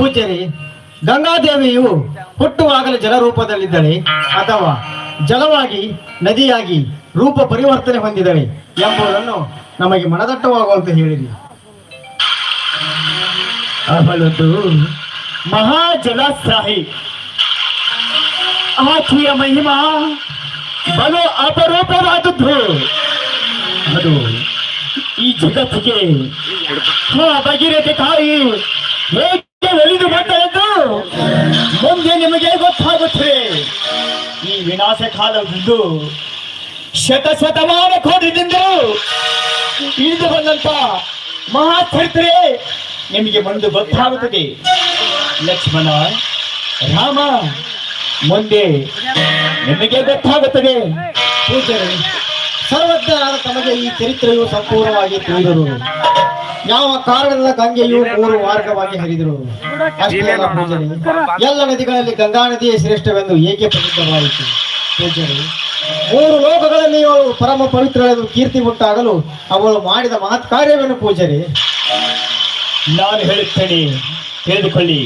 ಪೂಜ್ಯರಿ ಗಂಗಾದೇವಿಯು ಹುಟ್ಟುವಾಗಲೇ ಜಲರೂಪದಲ್ಲಿದ್ದಳೆ ಅಥವಾ ಜಲವಾಗಿ ನದಿಯಾಗಿ ರೂಪ ಪರಿವರ್ತನೆ ಹೊಂದಿದಳೆ ಎಂಬುದನ್ನು ನಮಗೆ ಮನದಟ್ಟವಾಗುವಂತೆ ಹೇಳಿರಿ. ಅವಳದು ಮಹಾ ಜಲಸ್ರಾಹಿ ಆಕೆಯ ಮಹಿಮಾ ಬಲು ಅಪರೂಪವಾದದ್ದು ಅದು ಈ ಜಗತ್ತಿಗೆ ಭಗೀರಥಿ ತಾಯಿ ಮುಂದೆ ನಿಮಗೆ ಗೊತ್ತಾಗುತ್ತೆ ಈ ವಿನಾಶ ಕಾಲದಿಂದ ಶತ ಶತಮಾನ ಇಳಿದು ಬಂದಂತ ಮಹಾ ಚರಿತ್ರೆ ನಿಮಗೆ ಮುಂದೆ ಗೊತ್ತಾಗುತ್ತದೆ. ಲಕ್ಷ್ಮಣ, ರಾಮ, ಮುಂದೆ ನಿಮಗೆ ಗೊತ್ತಾಗುತ್ತದೆ. ಸರ್ವಜ್ಞ ತಮಗೆ ಈ ಚರಿತ್ರೆಯು ಸಂಪೂರ್ಣವಾಗಿ ತಿಳಿದರು. ಯಾವ ಕಾರಣದಿಂದ ಗಂಗೆಯು ಮೂರು ಮಾರ್ಗವಾಗಿ ಹರಿದರು? ಎಲ್ಲ ನದಿಗಳಲ್ಲಿ ಗಂಗಾ ನದಿಯೇ ಶ್ರೇಷ್ಠವೆಂದು ಏಕೆ ಪ್ರಸಿದ್ಧವಾಯಿತು? ಮೂರು ಲೋಕಗಳಲ್ಲಿ ಅವಳು ಪರಮ ಪವಿತ್ರಳೆಂದು ಕೀರ್ತಿ ಉಂಟಾಗಲು ಅವಳು ಮಾಡಿದ ಮಹತ್ ಕಾರ್ಯವೇನು ಪೂಜರಿ? ನಾನು ಹೇಳುತ್ತೇನೆ, ತಿಳಿದುಕೊಳ್ಳಿ.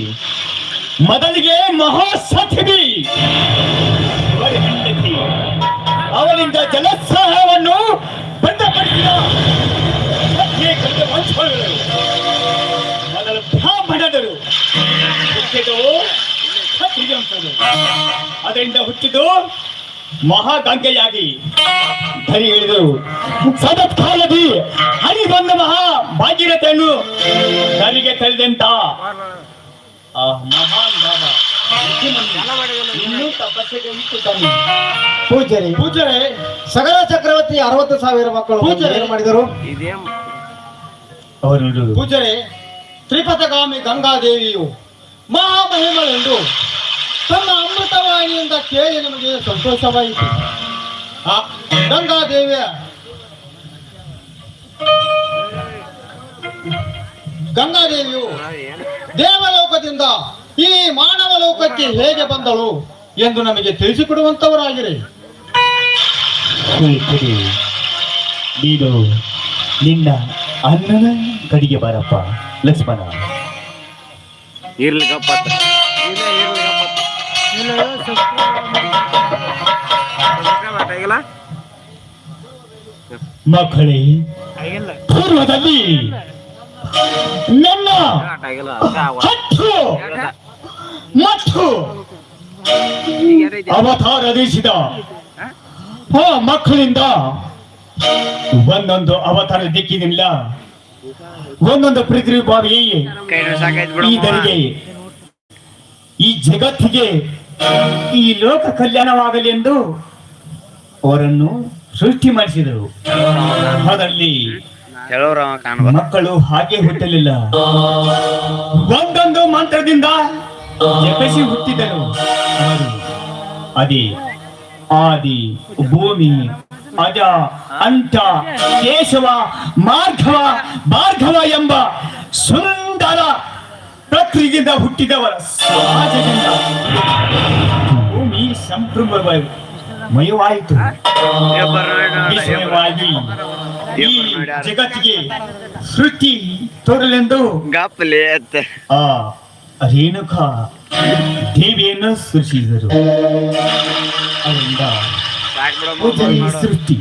ಮೊದಲಿಗೆ ಹೆಂಡತಿ ಅವನಿಂದ ಜಲೋತ್ಸಾಹವನ್ನು ಹುಟ್ಟಿದು ಕ್ಷತ್ರಿಯವಂಶರು. ಅದರಿಂದ ಹುಟ್ಟಿದ್ದು ಮಹಾಗಂಗೆಯಾಗಿ. ಧರಿ ಹೇಳಿದರು. ಸದತ್ ಕಾಲದಿ ಹರಿ ಬಂದ ಮಹಾ ಭಾಗೀರಥೆಯನ್ನು ಧರಿಗೆ ತಳೆದಂತ ಆ ಮಹಾನ್ ಭಾವ ಇನ್ನೂ ತಪಸ್ಸಿಗೆ ಪೂಜರೆ ಸಗರ ಚಕ್ರವರ್ತಿ ಅರವತ್ತು ಸಾವಿರ ಮಕ್ಕಳು ಪೂಜಾರಿ ಏನು ಮಾಡಿದರು? ಪೂಜ್ಯರೇ ತ್ರಿಪಥಗಾಮಿ ಗಂಗಾದೇವಿಯು ಮಹಾಮಹಿಮಳೆಂದು ತಮ್ಮ ಅಮೃತವಾಣಿಯಿಂದ ಕೇಳಿ ನಮಗೆ ಸಂತೋಷವಾಯಿತು. ಆ ಗಂಗಾದೇವಿಯ ಗಂಗಾದೇವಿಯು ದೇವಲೋಕದಿಂದ ಈ ಮಾನವ ಲೋಕಕ್ಕೆ ಹೇಗೆ ಬಂದಳು ಎಂದು ನಮಗೆ ತಿಳಿಸಿಕೊಡುವಂತವರಾಗಿರಿ. ನೀನು ನಿನ್ನ ಅಣ್ಣನ ಕಡೆಗೆ ಬಾರಪ್ಪ ಲಕ್ಷ್ಮಣ. ಇರ್ಲಿ ಗಪ್ಪತ್ತ ಇಲ್ಲ ಇರ್ಲಿ ಗಪ್ಪತ್ತ ಆಗಿಲ್ಲ ಮಕ್ಕಳೇ ಪೂರ್ವದಲ್ಲಿ ನನ್ನ ಮತ್ತು ಅವತಾರ ದೇಶದ ಆ ಮಕ್ಕಳಿಂದ ಒಂದೊಂದು ಅವತಾರ ದಿಕ್ಕಿನಿಲ್ಲ ಒಂದೊಂದು ಪೃಥ್ವಿ ಬಾವಿ ಈ ದರಿಗೆ ಈ ಜಗತ್ತಿಗೆ ಈ ಲೋಕ ಕಲ್ಯಾಣವಾಗಲಿ ಎಂದು ಅವರನ್ನು ಸೃಷ್ಟಿ ಮಾಡಿಸಿದರು. ಅದರಲ್ಲಿ ಮಕ್ಕಳು ಹಾಗೆ ಹುಟ್ಟಲಿಲ್ಲ. ಒಂದೊಂದು ಮಂತ್ರದಿಂದ ಜಪಿಸಿ ಹುಟ್ಟಿದರು. ಅದೇ ಆದಿ ಭೂಮಿ ಅಜ ಅಂಟ ಕೇಶವ ಮಾರ್ಧವ ಭಾರ್ಗವ ಎಂಬ ಸುಂದರ ಪ್ರಕೃತಿಯಿಂದ ಹುಟ್ಟಿದವರ ಸಮಾಜದಿಂದ ಭೂಮಿ ಸಂಪ್ರಮವಾಯಿತು ಮಯವಾಯಿತು. ಈ ಜಗತ್ತಿಗೆ ಶ್ರುತಿ ತೋರಲೆಂದು ಆ ರೇಣುಕಾ ದೇವಿಯನ್ನು ಸೃಷ್ಟಿಸಿದರು. ಅದರಿಂದ ಸೃಷ್ಟಿ.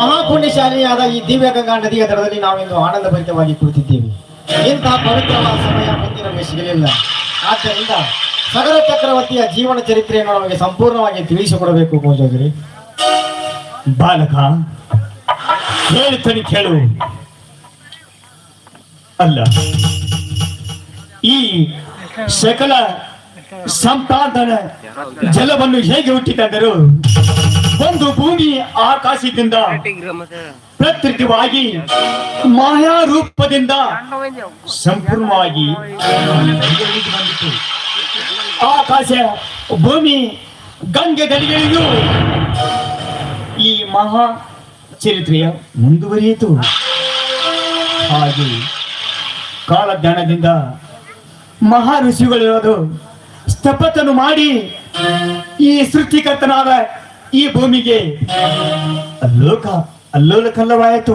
ಮಹಾಪುಣ್ಯಶಾಲಿಯಾದ ಈ ದಿವ್ಯ ಗಂಗಾ ನದಿಯ ದಡದಲ್ಲಿ ನಾವಿಂದು ಆನಂದಭರಿತವಾಗಿ ಕುಳಿತಿದ್ದೇವೆ. ಇಂತಹ ಪವಿತ್ರವಾದ ಸಮಯ ಮುಂದೆ ನಮಗೆ ಸಿಗಲಿಲ್ಲ. ಆದ್ದರಿಂದ ಸಗರ ಚಕ್ರವರ್ತಿಯ ಜೀವನ ಚರಿತ್ರೆಯನ್ನು ನಮಗೆ ಸಂಪೂರ್ಣವಾಗಿ ತಿಳಿಸಿಕೊಡಬೇಕು ಪೂಜಾಗಿರಿ ಬಾಲಕ ಹೇಳ್ತಾನೆ ಕೇಳು. ಅಲ್ಲ ಈ ಸಕಲ ಸಂಪಾದನ ಜಲವನ್ನು ಹೇಗೆ ಹುಟ್ಟಿದರು ಒಂದು ಭೂಮಿ ಆಕಾಶದಿಂದ ಪ್ರತ್ಯೇಕವಾಗಿ ಮಾಯಾ ರೂಪದಿಂದ ಸಂಪೂರ್ಣವಾಗಿ ಆಕಾಶ ಭೂಮಿ ಗಂಗೆ ದಡಿಗಳಿಗೂ ಈ ಮಹಾ ಚರಿತ್ರೆಯ ಮುಂದುವರಿಯಿತು. ಹಾಗೆ ಕಾಲಜ್ಞಾನದಿಂದ ಮಹಾ ಋಷಿಗಳಿರೋದು ಶಪಥನು ಮಾಡಿ ಈ ಸೃಷ್ಟಿಕರ್ತನಾದ ಈ ಭೂಮಿಗೆ ಅಲ್ಲೋಕ ಅಲ್ಲೋಲ ಕಲ್ಲವಾಯಿತು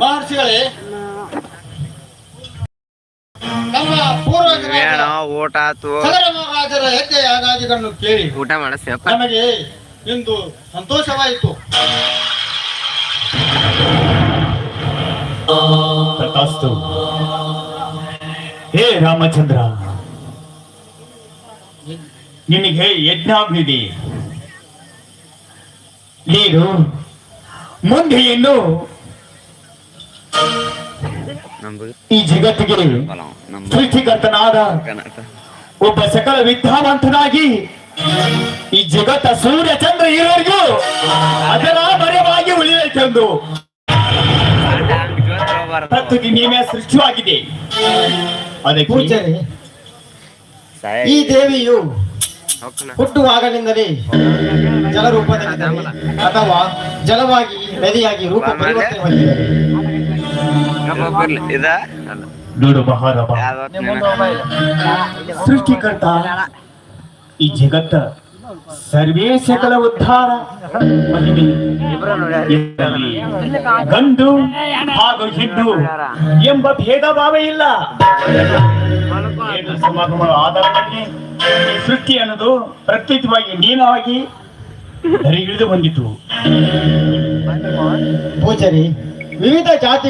ಮಹರ್ಷಿಗಳೇ ನಮ್ಮ ಪೂರ್ವಜರಾದ ಊಟ ಸದರಮಹಾರಾಜರ ಹೆಜ್ಜೆ ಯಾಗಾದಿಗಳನ್ನು ಕೇಳಿ ಊಟ ಮಾಡಿಸ್ಯಪ್ಪ ನಮಗೆ ಇಂದು ಸಂತೋಷವಾಯಿತು. ತಥಾಸ್ತು. ಹೇ ರಾಮಚಂದ್ರ, ನಿನಗೆ ಯಜ್ಞಾಭಿಧಿ ನೀನು ಮುಂದೆ ಇನ್ನು ಈ ಜಗತ್ತಿಗೆ ಸೃಷ್ಟಿಕರ್ತನಾದ ಒಬ್ಬ ಸಕಲ ವಿದ್ಯಾವಂತನಾಗಿ ಈ ಜಗತ್ತ ಸೂರ್ಯ ಚಂದ್ರ ಇರೋರಿಗೂ ಅದರ ಮರವಾಗಿ ಪ್ರಕೃತಿ ನಿಯಮ ಸೃಷ್ಟಿಯಾಗಿದೆ. ಅದಕ್ಕೆ ಈ ದೇವಿಯು ಹುಟ್ಟುವಾಗಲಿಂದಲೇ ಜಲರೂಪದಲ್ಲಿ ಅಥವಾ ಜಲವಾಗಿ ನದಿಯಾಗಿ ರೂಪ ಪರಿವರ್ತನೆ ಹೊಂದಿದೆ. ಇದ? ನೋಡು ಮಹಾರಭ. ಸೃಷ್ಟಿಕರ್ತ ಈ ಜಗತ್ತ ಸರ್ವೇ ಸಕಲ ಉದ್ಧಾರ. ಗಂಡು ಹಾಗೂ ಹಿಡ್ಡು ಎಂಬ ಭೇದ ಭಾವ ಇಲ್ಲ ಸೃಷ್ಟಿ ಅನ್ನೋದು ಪ್ರತ್ಯೇಕವಾಗಿ ನೀನವಾಗಿ ಧರಿಗಿಳಿದು ಬಂದಿತು. ಪೂಜಾರಿ, ವಿವಿಧ ಜಾತಿ